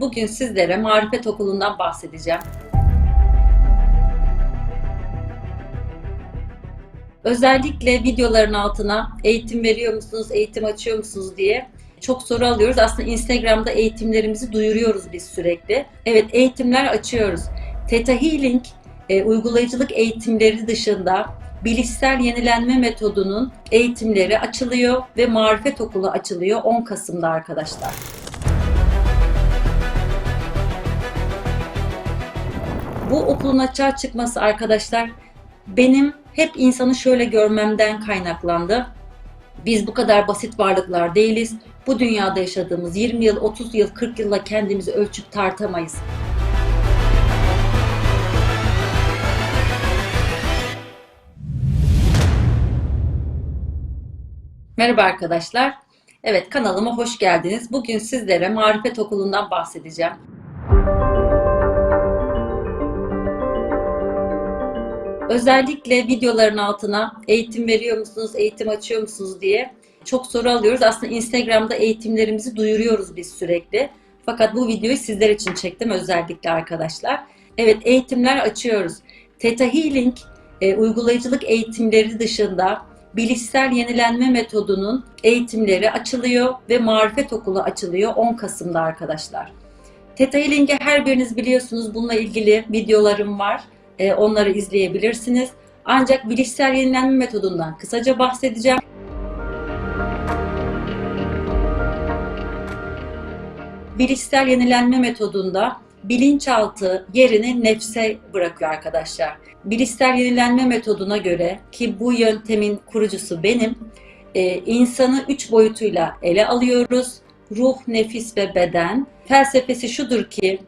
Bugün sizlere Marifet Okulu'ndan bahsedeceğim. Özellikle videoların altına eğitim veriyor musunuz, eğitim açıyor musunuz diye çok soru alıyoruz. Aslında Instagram'da eğitimlerimizi duyuruyoruz biz sürekli. Evet eğitimler açıyoruz. Theta Healing e, uygulayıcılık eğitimleri dışında bilişsel yenilenme metodunun eğitimleri açılıyor ve Marifet Okulu açılıyor 10 Kasım'da arkadaşlar. Bu okulun açığa çıkması arkadaşlar benim hep insanı şöyle görmemden kaynaklandı. Biz bu kadar basit varlıklar değiliz. Bu dünyada yaşadığımız 20 yıl, 30 yıl, 40 yılla kendimizi ölçüp tartamayız. Merhaba arkadaşlar. Evet kanalıma hoş geldiniz. Bugün sizlere Marifet Okulu'ndan bahsedeceğim. Özellikle videoların altına eğitim veriyor musunuz, eğitim açıyor musunuz diye çok soru alıyoruz. Aslında Instagram'da eğitimlerimizi duyuruyoruz biz sürekli. Fakat bu videoyu sizler için çektim özellikle arkadaşlar. Evet eğitimler açıyoruz. Theta Healing e, uygulayıcılık eğitimleri dışında bilişsel yenilenme metodunun eğitimleri açılıyor ve Marifet Okulu açılıyor 10 Kasım'da arkadaşlar. Theta Healing'e her biriniz biliyorsunuz bununla ilgili videolarım var. E, onları izleyebilirsiniz. Ancak bilişsel yenilenme metodundan kısaca bahsedeceğim. Bilişsel yenilenme metodunda bilinçaltı yerini nefse bırakıyor arkadaşlar. Bilişsel yenilenme metoduna göre ki bu yöntemin kurucusu benim, e, insanı üç boyutuyla ele alıyoruz. Ruh, nefis ve beden. Felsefesi şudur ki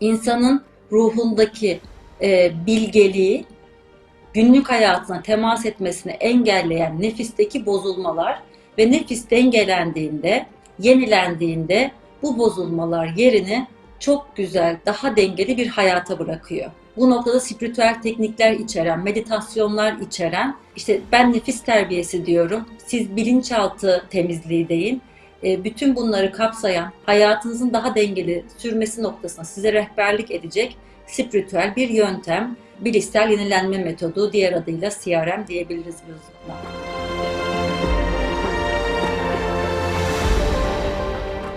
insanın ruhundaki e, bilgeliği günlük hayatına temas etmesini engelleyen nefisteki bozulmalar ve nefis dengelendiğinde, yenilendiğinde bu bozulmalar yerini çok güzel, daha dengeli bir hayata bırakıyor. Bu noktada spiritüel teknikler içeren, meditasyonlar içeren, işte ben nefis terbiyesi diyorum, siz bilinçaltı temizliği deyin. E, Bütün bunları kapsayan, hayatınızın daha dengeli sürmesi noktasına size rehberlik edecek spiritüel bir yöntem, bilişsel yenilenme metodu, diğer adıyla CRM diyebiliriz biz buna.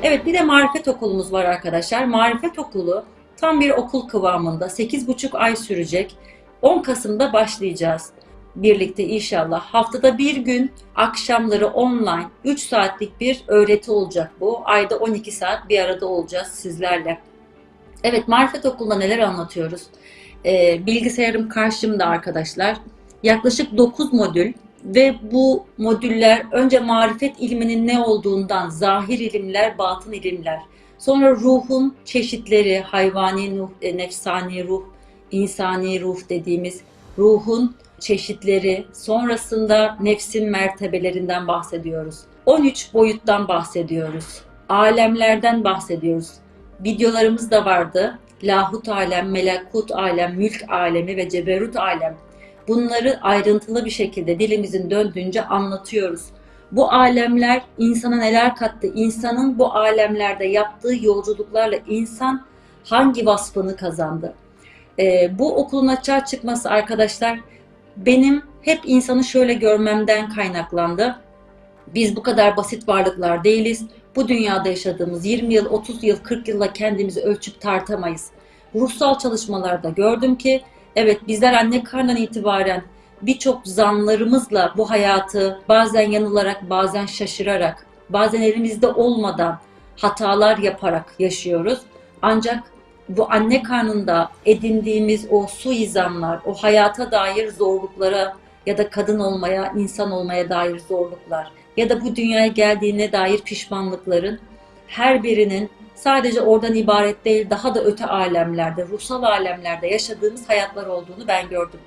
Evet bir de marifet okulumuz var arkadaşlar. Marifet okulu tam bir okul kıvamında 8,5 ay sürecek. 10 Kasım'da başlayacağız birlikte inşallah. Haftada bir gün akşamları online 3 saatlik bir öğreti olacak bu. Ayda 12 saat bir arada olacağız sizlerle. Evet Marifet Okulu'nda neler anlatıyoruz? Ee, bilgisayarım karşımda arkadaşlar. Yaklaşık 9 modül ve bu modüller önce marifet ilminin ne olduğundan zahir ilimler, batın ilimler. Sonra ruhun çeşitleri, hayvani ruh, e, nefsani ruh, insani ruh dediğimiz ruhun çeşitleri, sonrasında nefsin mertebelerinden bahsediyoruz. 13 boyuttan bahsediyoruz. Alemlerden bahsediyoruz. Videolarımız da vardı. Lahut alem, melekut alem, mülk alemi ve ceberut alem bunları ayrıntılı bir şekilde dilimizin döndüğünce anlatıyoruz. Bu alemler insana neler kattı? İnsanın bu alemlerde yaptığı yolculuklarla insan hangi vasfını kazandı? Ee, bu okulun açığa çıkması arkadaşlar benim hep insanı şöyle görmemden kaynaklandı. Biz bu kadar basit varlıklar değiliz. Bu dünyada yaşadığımız 20 yıl, 30 yıl, 40 yılla kendimizi ölçüp tartamayız. Ruhsal çalışmalarda gördüm ki Evet bizler anne karnından itibaren birçok zanlarımızla bu hayatı bazen yanılarak, bazen şaşırarak, bazen elimizde olmadan hatalar yaparak yaşıyoruz. Ancak bu anne karnında edindiğimiz o suizanlar, o hayata dair zorluklara ya da kadın olmaya, insan olmaya dair zorluklar ya da bu dünyaya geldiğine dair pişmanlıkların her birinin sadece oradan ibaret değil daha da öte alemlerde, ruhsal alemlerde yaşadığımız hayatlar olduğunu ben gördüm.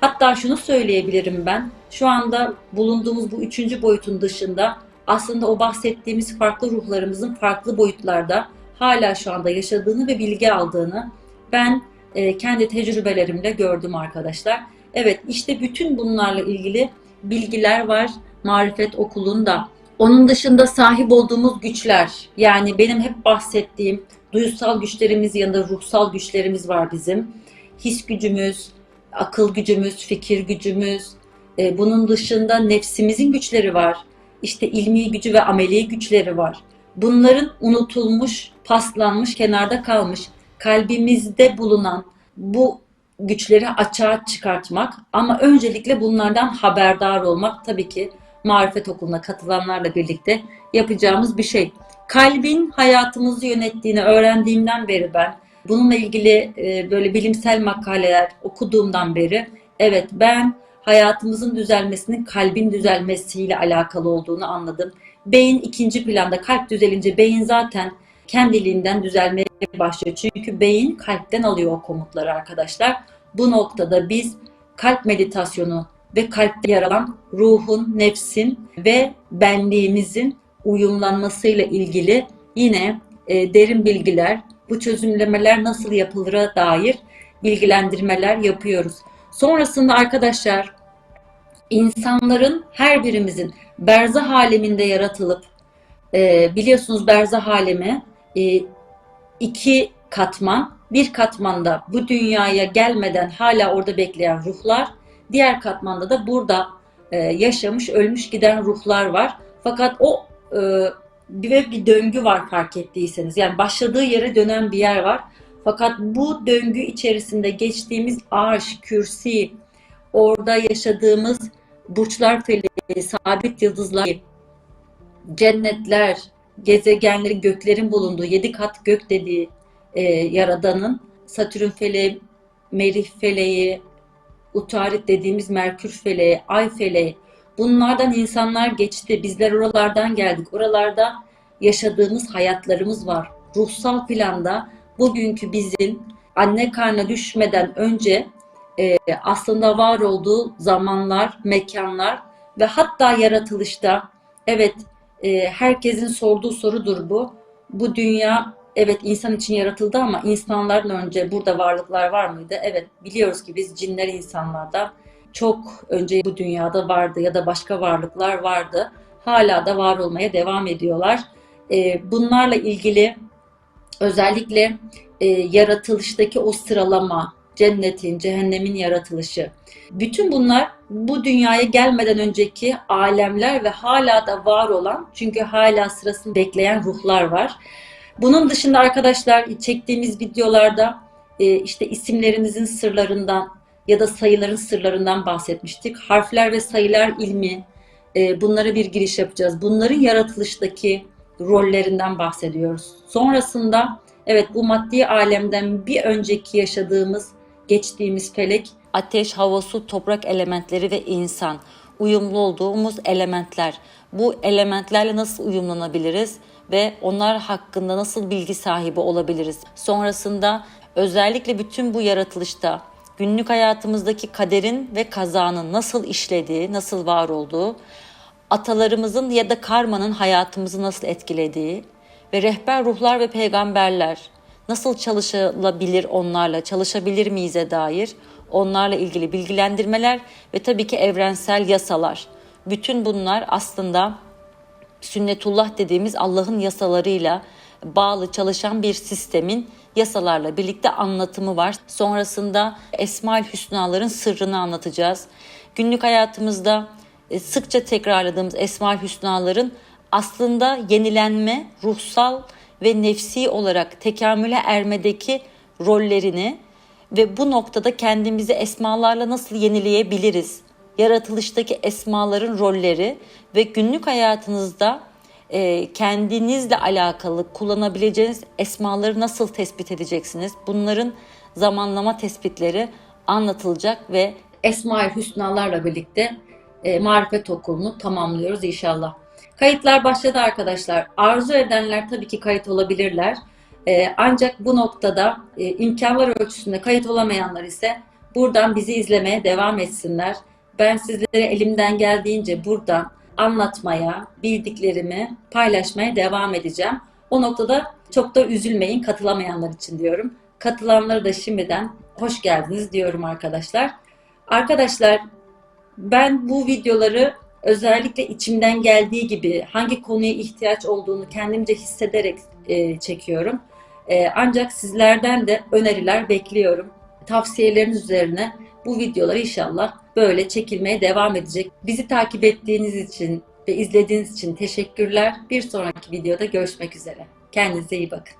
Hatta şunu söyleyebilirim ben, şu anda bulunduğumuz bu üçüncü boyutun dışında aslında o bahsettiğimiz farklı ruhlarımızın farklı boyutlarda hala şu anda yaşadığını ve bilgi aldığını ben e, kendi tecrübelerimle gördüm arkadaşlar. Evet işte bütün bunlarla ilgili bilgiler var Marifet Okulu'nda. Onun dışında sahip olduğumuz güçler, yani benim hep bahsettiğim Duysal güçlerimiz yanında ruhsal güçlerimiz var bizim. His gücümüz, akıl gücümüz, fikir gücümüz. E, bunun dışında nefsimizin güçleri var. İşte ilmi gücü ve ameli güçleri var. Bunların unutulmuş, paslanmış, kenarda kalmış, kalbimizde bulunan bu güçleri açığa çıkartmak ama öncelikle bunlardan haberdar olmak tabii ki marifet okuluna katılanlarla birlikte yapacağımız bir şey. Kalbin hayatımızı yönettiğini öğrendiğimden beri ben bununla ilgili e, böyle bilimsel makaleler okuduğumdan beri evet ben hayatımızın düzelmesinin kalbin düzelmesiyle alakalı olduğunu anladım. Beyin ikinci planda kalp düzelince beyin zaten kendiliğinden düzelmeye başlıyor. Çünkü beyin kalpten alıyor o komutları arkadaşlar. Bu noktada biz kalp meditasyonu ve kalpte yer alan ruhun, nefsin ve benliğimizin uyumlanmasıyla ilgili yine e, derin bilgiler, bu çözümlemeler nasıl yapılır'a dair bilgilendirmeler yapıyoruz. Sonrasında arkadaşlar insanların her birimizin berzah aleminde yaratılıp e, biliyorsunuz berzah alemi e, iki katman. Bir katmanda bu dünyaya gelmeden hala orada bekleyen ruhlar, diğer katmanda da burada e, yaşamış, ölmüş giden ruhlar var. Fakat o e, bir bir döngü var fark ettiyseniz. Yani başladığı yere dönen bir yer var. Fakat bu döngü içerisinde geçtiğimiz arş, kürsi, orada yaşadığımız burçlar feleği, sabit yıldızlar, cennetler, gezegenlerin, göklerin bulunduğu yedi kat gök dediği e, yaradanın Satürn feleği, Merih feleği, Utarit dediğimiz Merkür feleği, Ay feleği bunlardan insanlar geçti. Bizler oralardan geldik. Oralarda yaşadığımız hayatlarımız var. Ruhsal planda bugünkü bizim anne karnına düşmeden önce e, aslında var olduğu zamanlar, mekanlar ve hatta yaratılışta evet e, herkesin sorduğu sorudur bu. Bu dünya evet insan için yaratıldı ama insanlardan önce burada varlıklar var mıydı? Evet biliyoruz ki biz cinler insanlarda çok önce bu dünyada vardı ya da başka varlıklar vardı. Hala da var olmaya devam ediyorlar. E, bunlarla ilgili özellikle e, yaratılıştaki o sıralama, cennetin, cehennemin yaratılışı. Bütün bunlar bu dünyaya gelmeden önceki alemler ve hala da var olan çünkü hala sırasını bekleyen ruhlar var. Bunun dışında arkadaşlar çektiğimiz videolarda e, işte isimlerimizin sırlarından ya da sayıların sırlarından bahsetmiştik. Harfler ve sayılar ilmi e, bunlara bir giriş yapacağız. Bunların yaratılıştaki rollerinden bahsediyoruz. Sonrasında evet bu maddi alemden bir önceki yaşadığımız geçtiğimiz felek ateş, hava, su, toprak elementleri ve insan uyumlu olduğumuz elementler. Bu elementlerle nasıl uyumlanabiliriz ve onlar hakkında nasıl bilgi sahibi olabiliriz? Sonrasında özellikle bütün bu yaratılışta günlük hayatımızdaki kaderin ve kazanın nasıl işlediği, nasıl var olduğu, atalarımızın ya da karmanın hayatımızı nasıl etkilediği ve rehber ruhlar ve peygamberler nasıl çalışılabilir onlarla, çalışabilir miyize dair onlarla ilgili bilgilendirmeler ve tabii ki evrensel yasalar. Bütün bunlar aslında sünnetullah dediğimiz Allah'ın yasalarıyla bağlı çalışan bir sistemin yasalarla birlikte anlatımı var. Sonrasında Esmaül Hüsnaların sırrını anlatacağız. Günlük hayatımızda e, sıkça tekrarladığımız Esmaül Hüsnaların aslında yenilenme, ruhsal ve nefsi olarak tekamüle ermedeki rollerini ve bu noktada kendimizi esmalarla nasıl yenileyebiliriz? Yaratılıştaki esmaların rolleri ve günlük hayatınızda e, kendinizle alakalı kullanabileceğiniz esmaları nasıl tespit edeceksiniz? Bunların zamanlama tespitleri anlatılacak ve Esma-i Hüsnalarla birlikte e, marifet okulunu tamamlıyoruz inşallah. Kayıtlar başladı arkadaşlar. Arzu edenler tabii ki kayıt olabilirler. Ee, ancak bu noktada e, imkanlar ölçüsünde kayıt olamayanlar ise buradan bizi izlemeye devam etsinler. Ben sizlere elimden geldiğince buradan anlatmaya, bildiklerimi paylaşmaya devam edeceğim. O noktada çok da üzülmeyin katılamayanlar için diyorum. Katılanlara da şimdiden hoş geldiniz diyorum arkadaşlar. Arkadaşlar ben bu videoları özellikle içimden geldiği gibi hangi konuya ihtiyaç olduğunu kendimce hissederek e, çekiyorum. Ee, ancak sizlerden de öneriler bekliyorum. Tavsiyeleriniz üzerine bu videolar inşallah böyle çekilmeye devam edecek. Bizi takip ettiğiniz için ve izlediğiniz için teşekkürler. Bir sonraki videoda görüşmek üzere. Kendinize iyi bakın.